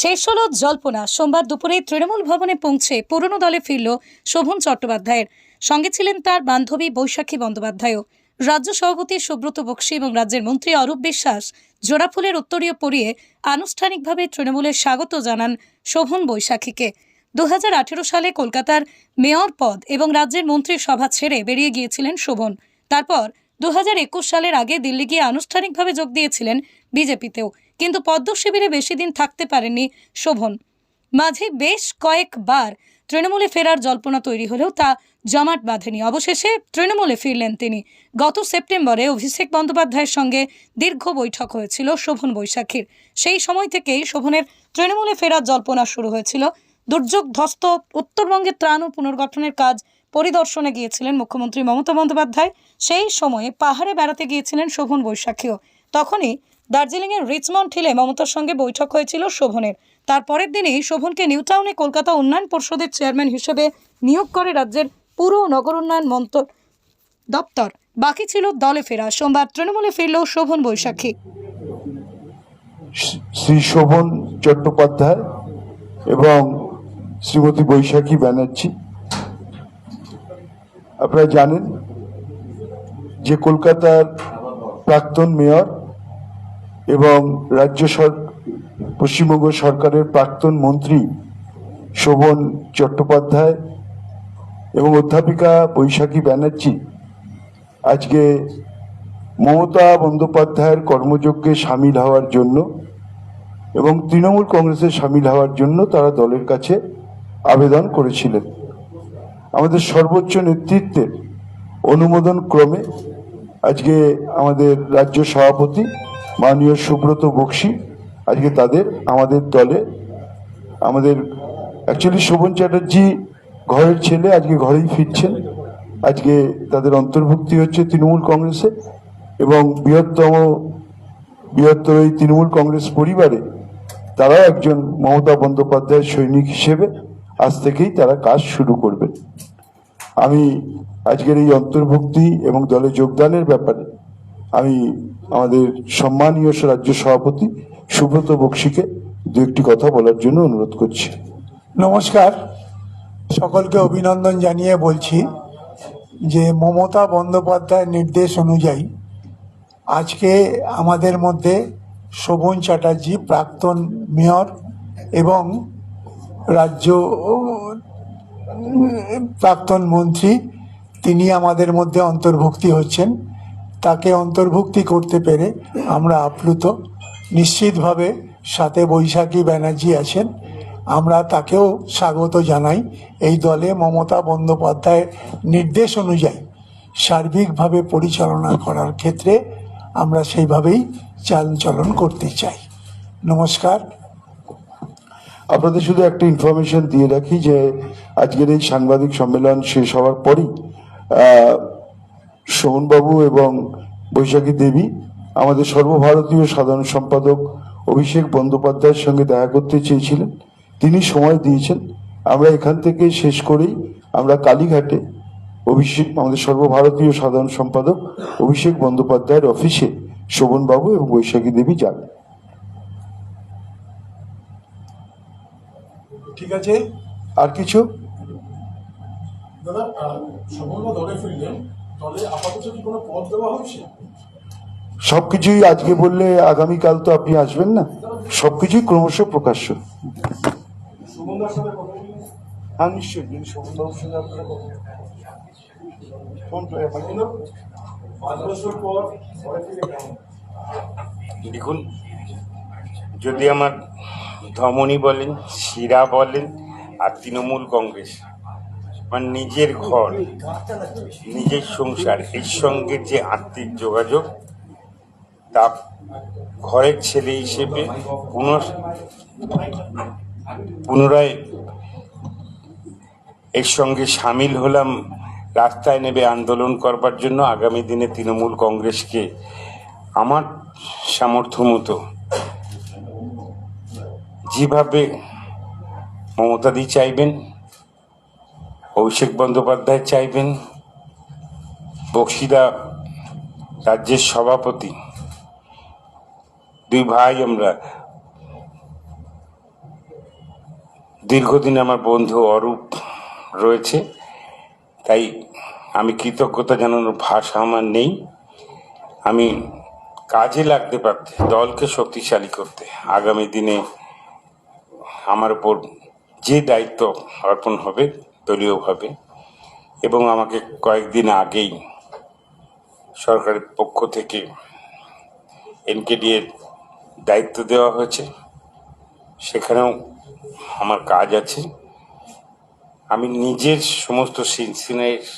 শেষ হল জল্পনা। সোমবার দুপুরে তৃণমূল ভবনে পৌঁছে পুরনো দলে ফিরল শোভন চট্টোপাধ্যায়ের। সঙ্গে ছিলেন তার বান্ধবী বৈশাখী বন্দ্যোপাধ্যায়ও। রাজ্য সভাপতি সুব্রত বক্সী এবং রাজ্যের মন্ত্রী অরূপ বিশ্বাস জোড়াফুলের উত্তরীয় পরিয়ে আনুষ্ঠানিকভাবে তৃণমূলের স্বাগত জানান শোভন বৈশাখীকে। দু হাজার আঠেরো সালে কলকাতার মেয়র পদ এবং রাজ্যের মন্ত্রীর সভা ছেড়ে বেরিয়ে গিয়েছিলেন শোভন। তারপর দু হাজার একুশ সালের আগে দিল্লি গিয়ে আনুষ্ঠানিকভাবে যোগ দিয়েছিলেন বিজেপিতেও। কিন্তু পদ্ম শিবিরে বেশি দিন থাকতে পারেননি শোভন। মাঝে বেশ কয়েকবার তৃণমূলে ফেরার জল্পনা তৈরি হলেও তা জমাট বাঁধেনি। অবশেষে তৃণমূলে ফিরলেন তিনি। গত সেপ্টেম্বরে অভিষেক বন্দ্যোপাধ্যায়ের সঙ্গে দীর্ঘ বৈঠক হয়েছিল শোভন বৈশাখীর। সেই সময় থেকেই শোভনের তৃণমূলে ফেরার জল্পনা শুরু হয়েছিল। দুর্যোগ ধ্বস্ত উত্তরবঙ্গের ত্রাণ ও পুনর্গঠনের কাজ পরিদর্শনে গিয়েছিলেন মুখ্যমন্ত্রী মমতা বন্দ্যোপাধ্যায়। সেই সময়ে পাহাড়ে বেড়াতে গিয়েছিলেন শোভন বৈশাখীও। তখনই দার্জিলিংয়ের রিচমন্ড হিলে মমতার সঙ্গে বৈঠক হয়েছিল শোভনের। তারপরের দিনেই শোভনকে নিউ টাউনে কলকাতা উন্নয়ন পর্ষদের চেয়ারম্যান হিসেবে নিয়োগ করে রাজ্যের পুর নগর উন্নয়ন মন্ত্র দপ্তর। বাকি ছিল দলে ফেরা। সোমবার তৃণমূলে ফিরল শোভন বৈশাখী। শ্রী শোভন চট্টোপাধ্যায় এবং শ্রীমতী বৈশাখী ব্যানার্জি। আপনারা জানেন যে কলকাতার প্রাক্তন মেয়র এবং রাজ্য পশ্চিমবঙ্গ সরকারের প্রাক্তন মন্ত্রী শোভন চট্টোপাধ্যায় এবং অধ্যাপিকা বৈশাখী ব্যানার্জি আজকে মমতা বন্দ্যোপাধ্যায়ের কর্মযজ্ঞে সামিল হওয়ার জন্য এবং তৃণমূল কংগ্রেসে সামিল হওয়ার জন্য তারা দলের কাছে আবেদন করেছিলেন। আমাদের সর্বোচ্চ নেতৃত্বের অনুমোদন ক্রমে আজকে আমাদের রাজ্য সভাপতি মাননীয় সুব্রত বক্সী আজকে তাদের আমাদের দলে, আমাদের অ্যাকচুয়ালি শোভন চ্যাটার্জি ঘরের ছেলে, আজকে ঘরেই ফিরছেন। আজকে তাদের অন্তর্ভুক্তি হচ্ছে তৃণমূল কংগ্রেসে এবং বৃহত্তম, বৃহত্তর এই তৃণমূল কংগ্রেস পরিবারে তারাও একজন মমতা বন্দ্যোপাধ্যায়ের সৈনিক হিসেবে আজ থেকেই তারা কাজ শুরু করবেন। আমি আজকের এই অন্তর্ভুক্তি এবং দলে যোগদানের ব্যাপারে আমি আমাদের সম্মানীয় রাজ্য সভাপতি সুব্রত বক্সীকে দু একটি কথা বলার জন্য অনুরোধ করছি। নমস্কার। সকলকে অভিনন্দন জানিয়ে বলছি যে মমতা বন্দ্যোপাধ্যায়ের নির্দেশ অনুযায়ী আজকে আমাদের মধ্যে শোভন চ্যাটার্জি, প্রাক্তন মেয়র এবং রাজ্য, প্রাক্তন মন্ত্রী, তিনি আমাদের মধ্যে অন্তর্ভুক্তি হচ্ছেন। তাকে অন্তর্ভুক্তি করতে পেরে আমরা আপ্লুত। নিশ্চিতভাবে সাথে বৈশাখী ব্যানার্জি আছেন। আমরা তাকেও স্বাগত জানাই। এই দলে মমতা বন্দ্যোপাধ্যায়ের নির্দেশ অনুযায়ী সার্বিকভাবে পরিচালনা করার ক্ষেত্রে আমরা সেইভাবেই চালচলন করতে চাই। নমস্কার। আপনাদের শুধু একটা ইনফরমেশন দিয়ে রাখি যে আজকের এই সাংবাদিক সম্মেলন শেষ হওয়ার পরই সোহনবাবু এবং বৈশাখী দেবী আমাদের সর্বভারতীয় সাধারণ সম্পাদক অভিষেক বন্দ্যোপাধ্যায়ের সঙ্গে দেখা করতে চেয়েছিলেন। তিনি সময় দিয়েছেন। আমরা এখান থেকে শেষ করেই আমরা কালীঘাটে অভিষেক আমাদের সর্বভারতীয় সাধারণ সম্পাদক অভিষেক বন্দ্যোপাধ্যায়ের অফিসে শোভনবাবু এবং বৈশাখী দেবী যান। ঠিক আছে। আর কিছু? দাদা সম্পূর্ণ দলে ফিরলেন। দলে আপাতত কি কোনো পদ দেওয়া হচ্ছে সবকিছুই আজকে বললে আগামীকাল তো আপনি আসবেন না। সবকিছুই ক্রমশ প্রকাশ্য। হ্যাঁ নিশ্চয়ই। যদি শোভনবাবুর সঙ্গে আপনারা ফোন করে পাঁচ বছর পর ঘরে ফিরে কেমন দেখুন যদি আমার ধমনী বলেন শিরা বলেন আর তৃণমূল কংগ্রেস। আমার নিজের ঘর, নিজের সংসার এর সঙ্গে যে আত্মিক যোগাযোগ, তা ঘরের ছেলে হিসেবে পুনঃ পুনরায় এর সঙ্গে সামিল হলাম, রাস্তায় নেবে আন্দোলন করবার জন্য আগামী দিনে তৃণমূল কংগ্রেসকে আমার সামর্থ্য মতো যেভাবে মমতাদি চাইবেন অভিষেক বন্দ্যোপাধ্যায় চাইবেন বক্সিদা রাজ্যের সভাপতি। দুই ভাই আমরা। দীর্ঘদিন আমার বন্ধু অরূপ রয়েছে, তাই আমি কৃতজ্ঞতা জানানোর ভাষা আমার নেই। আমি কাজে লাগতে পারতে, দলকে শক্তিশালী করতে, আগামী দিনে আমার উপর যে দায়িত্ব অর্পণ হবে দলীয়ভাবে এবং আমাকে কয়েকদিন আগেই সরকারের পক্ষ থেকে এনকেডি এর দায়িত্ব দেওয়া হয়েছে। সেখানেও আমার কাজ আছে। আমি নিজের সমস্ত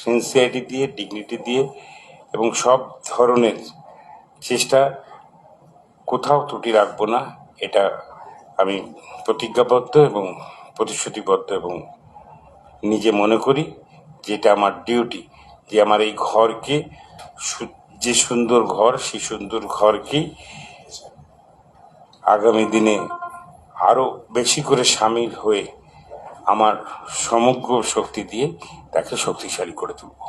সিনসিয়ারিটি দিয়ে, ডিগনিটি দিয়ে এবং সব ধরনের চেষ্টা কোথাও ত্রুটি রাখব না, এটা আমি প্রতিজ্ঞাবদ্ধ এবং প্রতিশ্রুতিবদ্ধ এবং নিজে মনে করি যেটা আমার ডিউটি যে আমার এই ঘরকে যে সুন্দর ঘর, সেই সুন্দর ঘরকে আগামী দিনে আরও বেশি করে সামিল হয়ে আমার সমগ্র শক্তি দিয়ে তাকে শক্তিশালী করে তুলব।